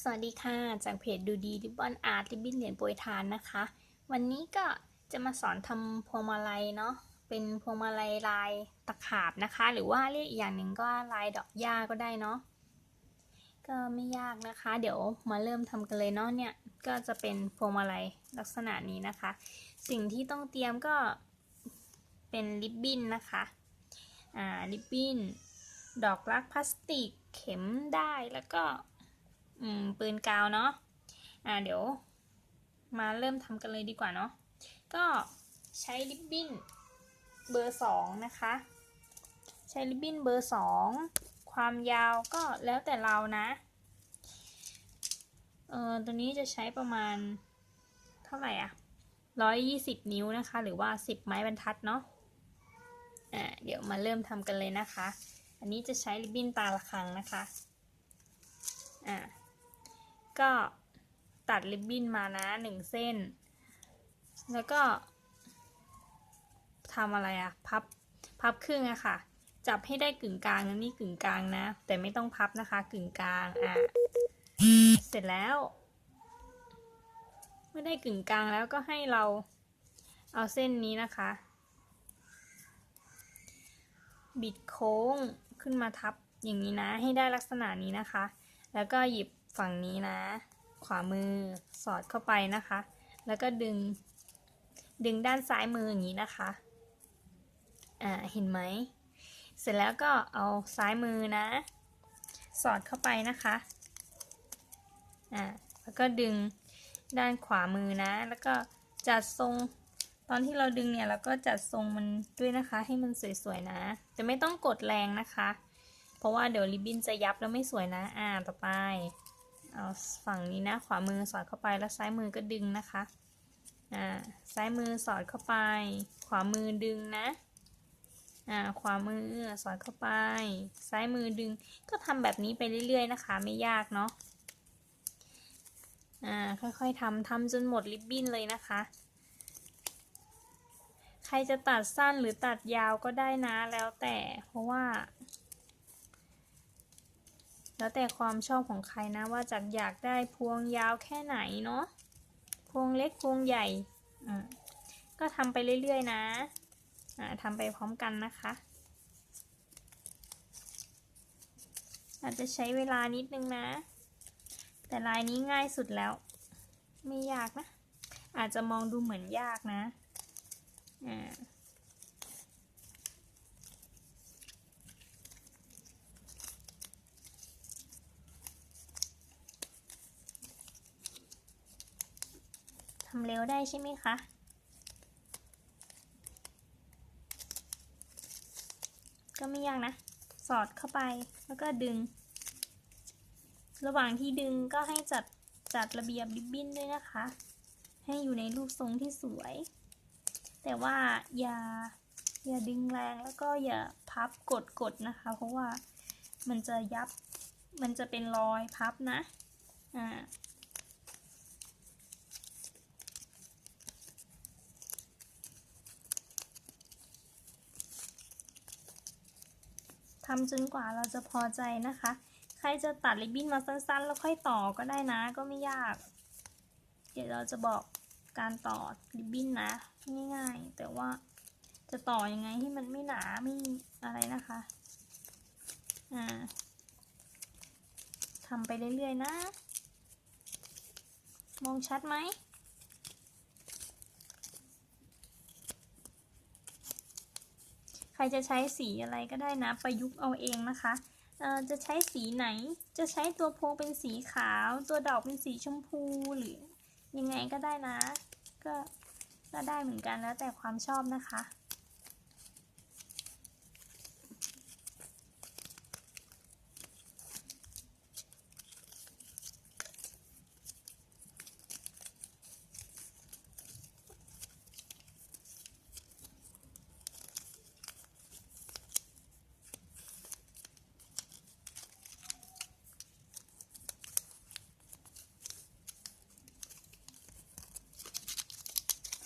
สวัสดีค่ะ จากเพจดูดีริบบอนอาร์ตริบบิ้นเหรียญโปรยทานนะคะ วันนี้ก็จะมาสอนทำพวงมาลัยเนาะเป็นพวงมาลัยลายตะขาบนะคะ หรือว่าเรียกอีกอย่างหนึ่งก็ลายดอกหญ้าก็ได้เนาะก็ไม่ยากนะคะ เดี๋ยวมาเริ่มทำกันเลยเนาะเนี่ยก็จะเป็นพวงมาลัยลักษณะนี้นะคะ สิ่งที่ต้องเตรียมก็เป็นริบบิ้นนะคะอ่าริบบิ้นดอกรักพลาสติกเข็มได้แล้วก็ อืมปืนกาวเนาะอ่าเดี๋ยว มาเริ่มทำกันเลยดีกว่าเนาะก็ใช้ริบบิ้นเบอร์สองนะคะ ใช้ริบบิ้นเบอร์สองความยาวก็แล้วแต่เรานะเออตัวนี้จะใช้ประมาณเท่าไหร่อะร้อยยี่สิบนิ้วนะคะ หรือว่าสิบไม้บรรทัดเนาะอ่าเดี๋ยวมาเริ่มทำกันเลยนะคะ อันนี้จะใช้ริบบิ้นตาละครังนะคะอ่า ก็ตัดริบบิ้นมานะหนึ่งเส้น แล้วก็ทำอะไรอะพับพับครึ่งอะค่ะ จับให้ได้กึ่งกลางนะนี่กึ่งกลางนะ แต่ไม่ต้องพับนะคะ กึ่งกลางอะเสร็จแล้วเมื่อได้กึ่งกลางแล้วก็ให้เราเอาเส้นนี้นะคะ บิดโค้งขึ้นมาทับอย่างนี้นะ ให้ได้ลักษณะนี้นะคะ แล้วก็หยิบ ฝั่งนี้นะ ขวามือสอดเข้าไปนะคะ แล้วก็ดึง ดึงด้านซ้ายมืออย่างนี้นะคะ อ่า เห็นไหม เสร็จแล้วก็เอาซ้ายมือนะ สอดเข้าไปนะคะ อ่า แล้วก็ดึงด้านขวามือนะ แล้วก็จัดทรง ตอนที่เราดึงเนี่ยเราก็จัดทรงมันด้วยนะคะ ให้มันสวยๆนะ แต่ไม่ต้องกดแรงนะคะ เพราะว่าเดี๋ยวริบบิ้นจะยับแล้วไม่สวยนะ อ่า ต่อไป เอาฝั่งนี้นะ ขวามือสอดเข้าไปแล้วซ้ายมือก็ดึงนะคะ อ่า ซ้ายมือสอดเข้าไป ขวามือดึงนะ อ่า ขวามือสอดเข้าไป ซ้ายมือดึง ก็ทำแบบนี้ไปเรื่อยๆนะคะ ไม่ยากเนาะ อ่า ค่อยๆทำทำจนหมดริบบิ้นเลยนะคะ ใครจะตัดสั้นหรือตัดยาวก็ได้นะ แล้วแต่ เพราะว่า แล้วแต่ความชอบของใครนะว่าจะอยากได้พวงยาวแค่ไหนเนาะพวงเล็กพวงใหญ่ก็ทำไปเรื่อยๆนะทำไปพร้อมกันนะคะ อาจจะใช้เวลานิดนึงนะ แต่ลายนี้ง่ายสุดแล้ว ไม่ยากนะ อาจจะมองดูเหมือนยากนะอ่าำเร็วได้ใช่ไหมคะก็ไม่ยากนะ สอดเข้าไปแล้วก็ดึง ระหว่างที่ดึงก็ให้จัดจัดระเบียบริบบิ้นด้วยนะคะ ให้อยู่ในรูปทรงที่สวย แต่ว่าอย่าอย่าดึงแรงแล้วก็อย่าพับกดกดนะคะ เพราะว่ามันจะยับมันจะเป็นรอยพับนะ อ่า ทำจนกว่าเราจะพอใจนะคะ ใครจะตัดริบบิ้นมาสั้นๆ แล้วค่อยต่อก็ได้นะ ก็ไม่ยาก เดี๋ยวเราจะบอกการต่อริบบิ้นนะง่ายๆ แต่ว่าจะต่อยังไงให้มันไม่หนาไม่อะไรนะคะ อ่าทำไปเรื่อยๆนะ มองชัดไหม ใค รจะใช้สีอะไรก็ได้นะ ประยุกต์เอาเองนะคะจะใช้สีไหน จะใช้ตัวพวงเป็นสีขาว ตัวดอกเป็นสีชมพูหรือยังไงก็ได้นะ ก็ก็ได้เหมือนกันแล้วแต่ความชอบนะคะ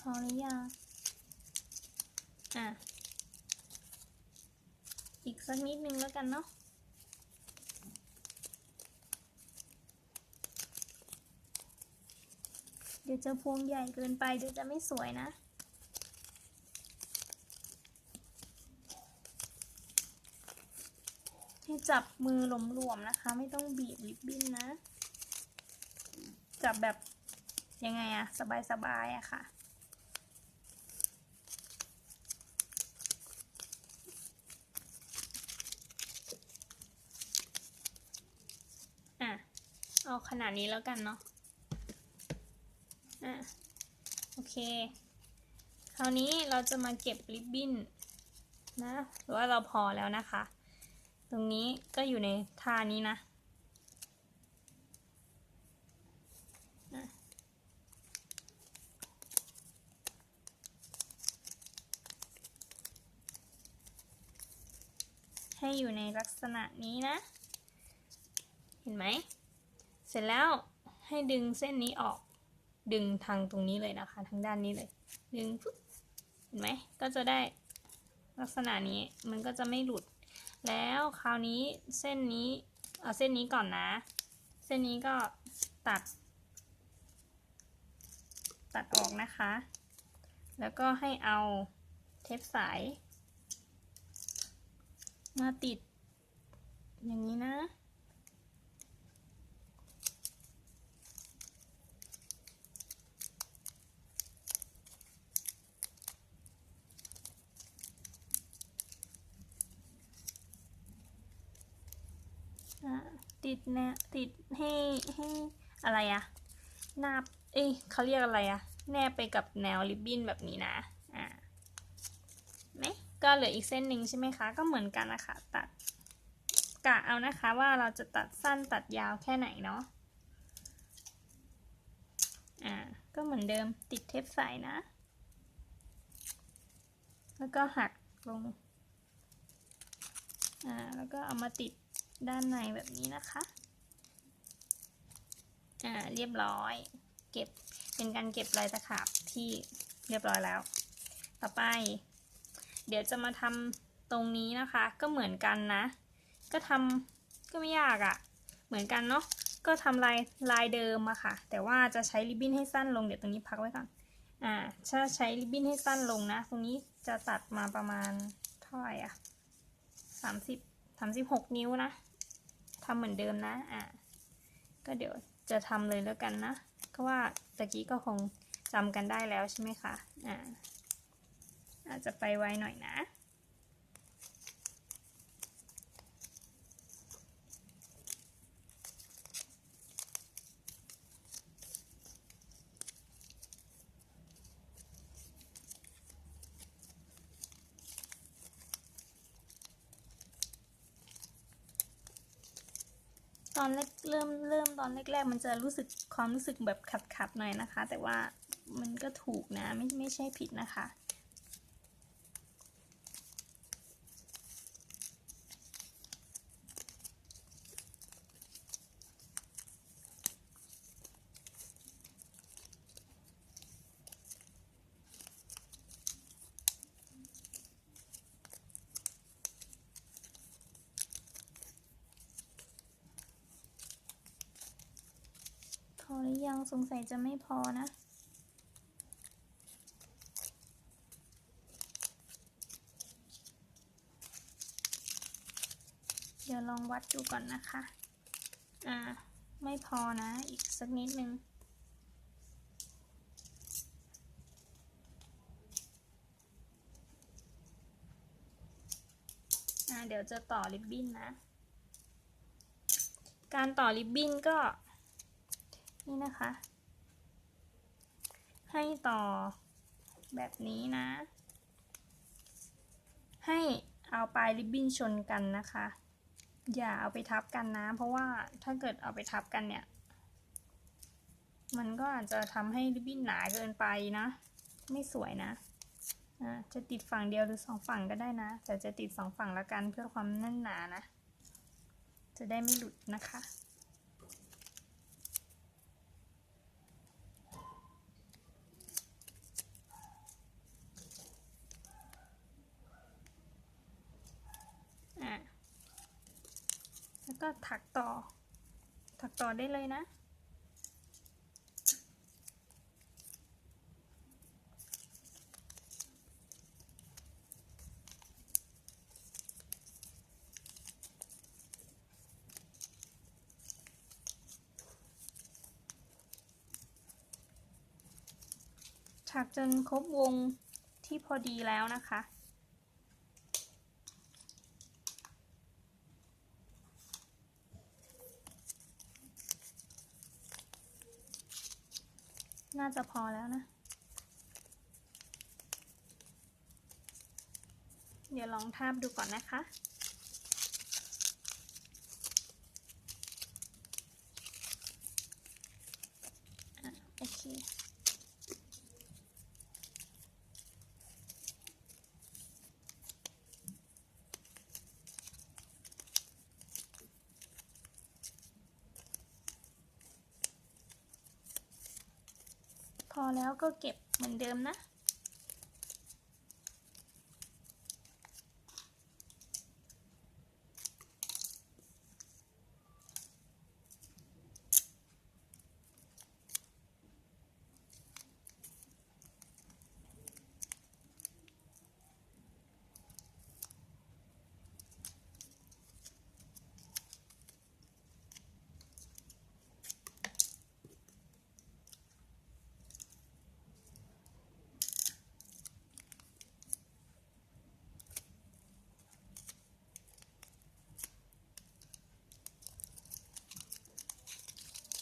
อหรือยัง อะ อีกสักนิดนึงแล้วกันเนาะเดี๋ยวจะพวงใหญ่เกินไปเดี๋ยวจะไม่สวยนะ ให้จับมือหลวมๆนะคะ ไม่ต้องบีบริบบิ้นนะ จับแบบยังไงอะสบายๆอะค่ะอะ เอา ขนาดนี้แล้วกันเนาะอะโอเค คราวนี้เราจะมาเก็บริบบิ้นนะหรือว่าเราพอแล้วนะคะ ตรงนี้ก็อยู่ในท่านี้นะอะให้อยู่ในลักษณะนี้นะ เห็นไหม เสร็จแล้วให้ดึงเส้นนี้ออก ดึงทางตรงนี้เลยนะคะ ทางด้านนี้เลย ดึงปุ๊บเห็นไหมก็จะได้ลักษณะนี้มันก็จะไม่หลุด แล้วคราวนี้เส้นนี้เอาเส้นนี้ก่อนนะ เส้นนี้ก็ตัด ตัดออกนะคะ แล้วก็ให้เอาเทปสาย มาติด อย่างนี้นะอะ ติดแนติดให้ให้อะไรอะหนาเอ้ยเขาเรียกอะไรอะแนบไปกับแนวริบบิ้นแบบนี้นะอ่าไหมก็เหลืออีกเส้นหนึ่งใช่ไหมคะ ก็เหมือนกันนะคะตัดกะเอานะคะว่าเราจะตัดสั้นตัดยาวแค่ไหนเนาะอ่าก็เหมือนเดิมติดเทปใส่นะ แล้วก็หักลงอ่าแล้วก็เอามาติด ด้านในแบบนี้นะคะ อ่าเรียบร้อย เก็บเป็นการเก็บลายตะขาบที่เรียบร้อยแล้ว ต่อไป เดี๋ยวจะมาทำตรงนี้นะคะ ก็เหมือนกันนะ ก็ทำก็ไม่ยากอะ่ะ เหมือนกันเนาะ ก็ทำลายลายเดิมอะค่ะ แต่ว่าจะใช้ริบบิ้นให้สั้นลง เดี๋ยวตรงนี้พักไว้ก่อน อ่าถ้าใช้ริบบิ้นให้สั้นลงนะ ตรงนี้จะตัดมาประมาณเท่าไหร่อะสามสิบสามสิบหกนิ้วนะ ทำเหมือนเดิมนะอะก็เดี๋ยวจะทำเลยแล้วกันนะก็ว่าตะกี้ก็คงจำกันได้แล้วใช่ไหมคะอ่าอาจจะไปไวหน่อยนะ ตอนแรกเริ่มเริ่มตอนแรกๆ มันจะรู้สึกความรู้สึกแบบขัดๆหน่อยนะคะ แต่ว่ามันก็ถูกนะไม่ไม่ใช่ผิดนะคะ สงสัยจะไม่พอนะ เดี๋ยวลองวัดดูก่อนนะคะ อ่า ไม่พอนะ อีกสักนิดนึงอ่าเดี๋ยวจะต่อริบบิ้นนะ การต่อริบบิ้นก็ นี่นะคะ ให้ต่อแบบนี้นะ ให้เอาปลายริบบิ้นชนกันนะคะ อย่าเอาไปทับกันนะ เพราะว่าถ้าเกิดเอาไปทับกันเนี่ย มันก็อาจจะทำให้ริบบิ้นหนาเกินไปนะ ไม่สวยนะจะติดฝั่งเดียวหรือสองฝั่งก็ได้นะ แต่จะติดสองฝั่งละกันเพื่อความแน่นหนานะ จะได้ไม่หลุดนะคะ ก็ถักต่อ ถักต่อได้เลยนะ ถักจนครบวงที่พอดีแล้วนะคะ น่าจะพอแล้วนะ เดี๋ยวลองทาบดูก่อนนะคะ อะ โอเค พอ แล้วก็เก็บเหมือนเดิมนะ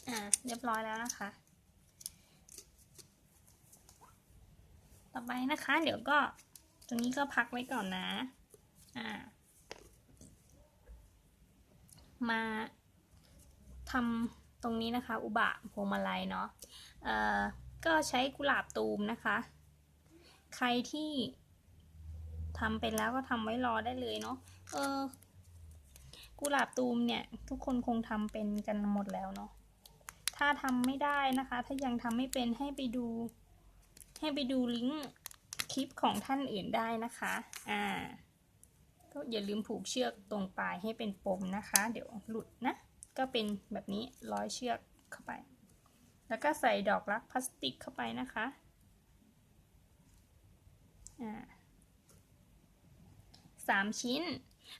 อ่าเรียบร้อยแล้วนะคะ ต่อไปนะคะ เดี๋ยวก็ตรงนี้ก็พักไว้ก่อนนะ อ่า มาทำตรงนี้นะคะ อุบะพวงมาลัยเนาะ เอ่อ ก็ใช้กุหลาบตูมนะคะ ใครที่ทำเป็นแล้วก็ทำไว้รอได้เลยเนาะ เออ กุหลาบตูมเนี่ย ทุกคนคงทำเป็นกันหมดแล้วเนาะ ถ้าทำไม่ได้นะคะ ถ้ายังทำไม่เป็นให้ไปดู ให้ไปดูลิงก์คลิปของท่านอื่นได้นะคะ อ่า ก็อย่าลืมผูกเชือกตรงปลายให้เป็นปมนะคะ เดี๋ยวหลุดนะ ก็เป็นแบบนี้ร้อยเชือกเข้าไป แล้วก็ใส่ดอกรักพลาสติกเข้าไปนะคะ อ่าสามชิ้น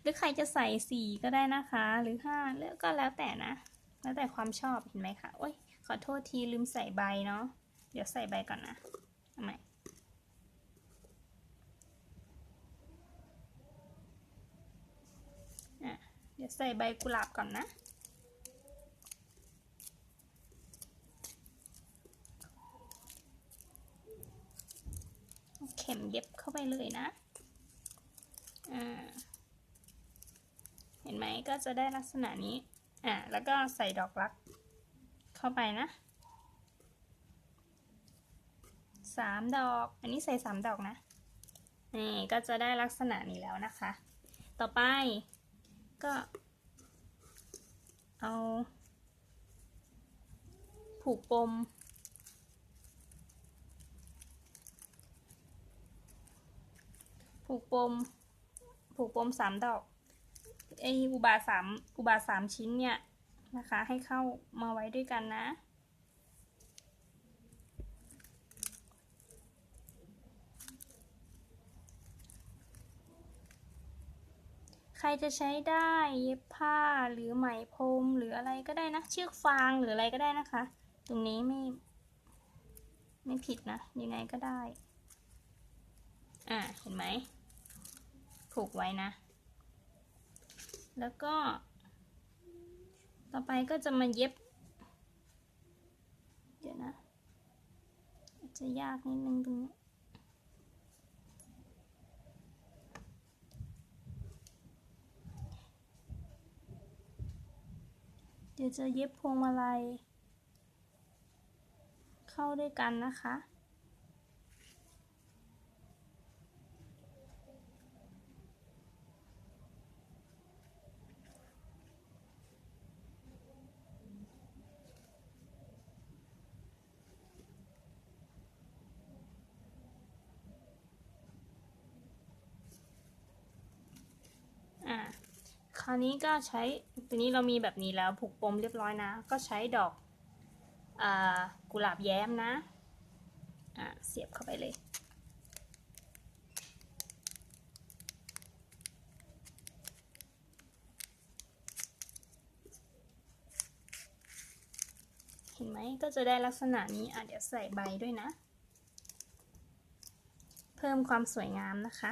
หรือใครจะใส่สี่ก็ได้นะคะ หรือห้าเลือกก็แล้วแต่นะ แล้วแต่ความชอบเห็นไหมคะโอ้ยขอโทษทีลืมใส่ใบเนาะ เดี๋ยวใส่ใบก่อนนะทำไมอะเดี๋ยวใส่ใบกุหลาบก่อนนะ เข็มเย็บเข้าไปเลยนะ เห็นไหมก็จะได้ลักษณะนี้ อะแล้วก็ใส่ดอกรักเข้าไปนะสามดอก อันนี้ใส่สามดอกนะ นี่ก็จะได้ลักษณะนี้แล้วนะคะ ต่อไปก็ เอา ผูกปม ผูกปม ผูกปมสามดอก ไออุบาสามอุบาสามชิ้นเนี่ยนะคะ ให้เข้ามาไว้ด้วยกันนะ ใครจะใช้ได้เย็บผ้าหรือไหมพรมหรืออะไรก็ได้นะ เชือกฟางหรืออะไรก็ได้นะคะ ตรงนี้ไม่ไม่ผิดนะ ยังไงก็ได้ อ่า เห็นไหม ผูกไว้นะ แล้วก็ ต่อไปก็จะมาเย็บ เดี๋ยวนะ จะยากนิดนึงตรงนี้เดี๋ยวจะเย็บพวงมาลัย เข้าด้วยกันนะคะ อ่า คราวนี้ก็ใช้ตัวนี้เรามีแบบนี้แล้วผูกปมเรียบร้อยนะ ก็ใช้ดอกอกุหลาบแย้มนะอ่าเสียบเข้าไปเลย เห็นไหมก็จะได้ลักษณะนี้อะเดี๋ยวใส่ใบด้วยนะ เพิ่มความสวยงามนะคะ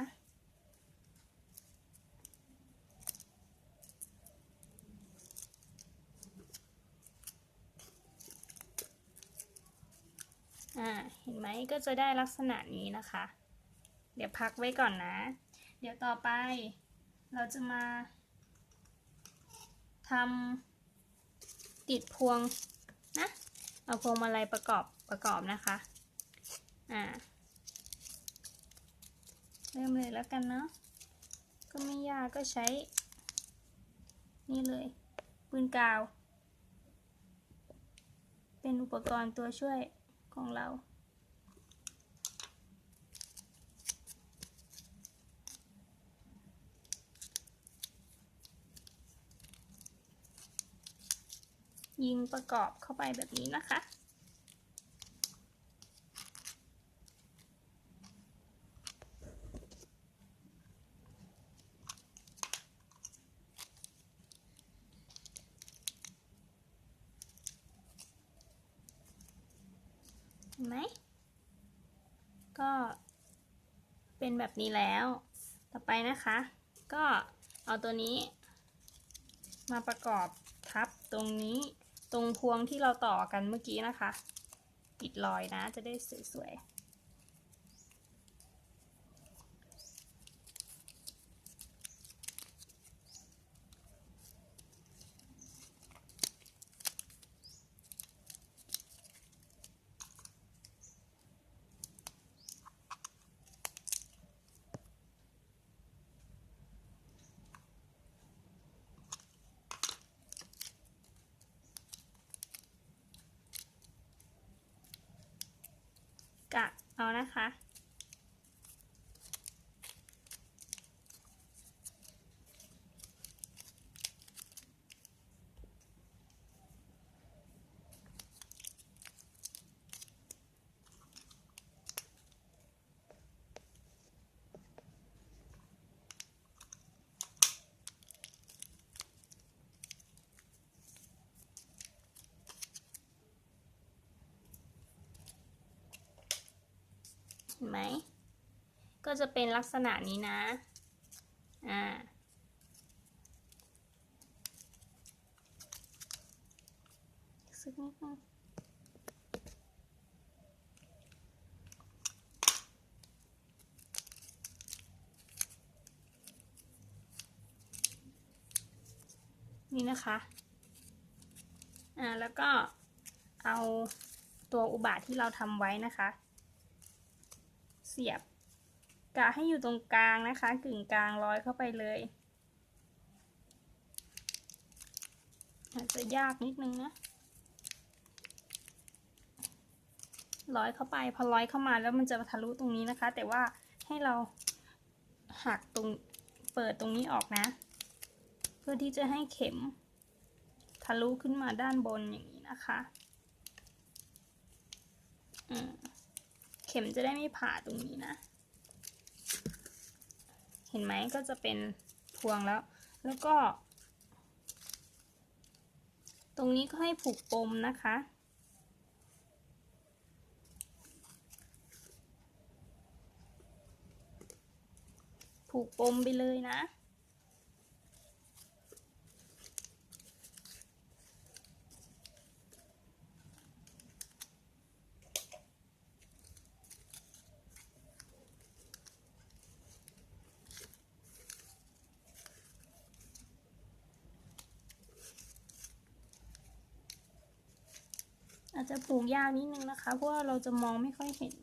อ่า เห็นไหม ก็จะได้ลักษณะนี้นะคะ เดี๋ยวพักไว้ก่อนนะ เดี๋ยวต่อไป เราจะมาทำติดพวงนะเอาพวงมาลัยประกอบประกอบนะคะอ่าเริ่มเลยแล้วกันเนาะก็ไม่ยากก็ใช้ นี่เลยปืนกาว เป็นอุปกรณ์ตัวช่วยของเรา ยิงประกอบเข้าไปแบบนี้นะคะ เห็นไหม ก็เป็นแบบนี้แล้ว ต่อไปนะคะ ก็เอาตัวนี้มาประกอบทับตรงนี้ ตรงพวงที่เราต่อกันเมื่อกี้นะคะ ปิดรอยนะจะได้สวยๆ กะเอานะคะ ไหม ก็จะเป็นลักษณะนี้นะ อ่า ซึกนิดนึงนี่นะคะ อ่า แล้วก็เอาตัวอุบาทที่เราทำไว้นะคะ เสียบกะให้อยู่ตรงกลางนะคะ กึ่งกลางร้อยเข้าไปเลยอาจจะยากนิดนึงนะร้อยเข้าไปพอร้อยเข้ามาแล้วมันจะทะลุตรงนี้นะคะ แต่ว่าให้เราหักตรงเปิดตรงนี้ออกนะ เพื่อที่จะให้เข็ม ทะลุขึ้นมาด้านบนอย่างนี้นะคะ อืม ข็มจะได้ไม่ผ่าตรงนี้นะ เห็นไหมก็จะเป็นพวงแล้ว แล้วก็ ตรงนี้ก็ให้ผูกปมนะคะ ผูกปมไปเลยนะ อาจจะผูกยากนิดนึงนะคะ เพราะว่าเราจะมองไม่ค่อยเห็น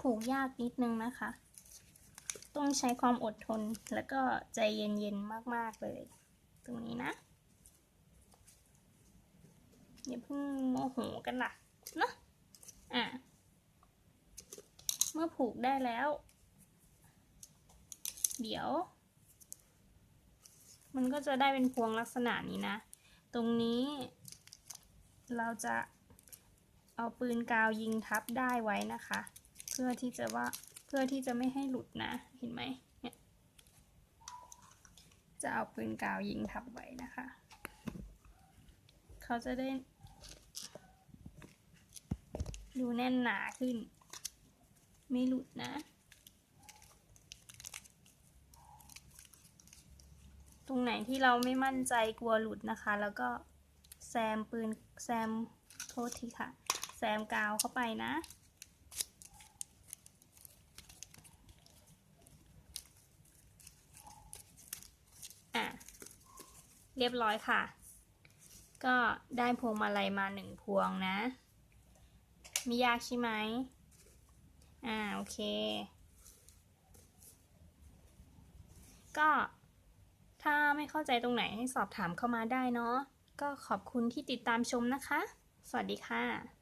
ผูกยากนิดนึงนะคะ ต้องใช้ความอดทนแล้วก็ใจเย็นๆมากๆเลย ตรงนี้นะอย่าเพิ่งโมโหกันล่ะเนะอะเมื่อผูกได้แล้ว เดี๋ยว มันก็จะได้เป็นพวงลักษณะนี้นะ ตรงนี้ เราจะเอาปืนกาวยิงทับได้ไว้นะคะ พื่อที่จะว่าเพื่อที่จะไม่ให้หลุดนะเห็นไหมเนี่ยจะเอาปืนกาวยิงทับไว้นะคะ เขาจะได้ ดูแน่นหนาขึ้น ไม่หลุดนะ ตรงไหนที่เราไม่มั่นใจกลัวหลุดนะคะ แล้วก็แซมปืนแซมโทษทีค่ะ แซมกาวเข้าไปนะอะ เรียบร้อยค่ะ ก็ได้พวงมาลัยมาหนึ่งพวงนะ ไม่ยากใช่ไหมอ่าโอเค ก็ถ้าไม่เข้าใจตรงไหนให้สอบถามเข้ามาได้เนาะก็ขอบคุณที่ติดตามชมนะคะ สวัสดีค่ะ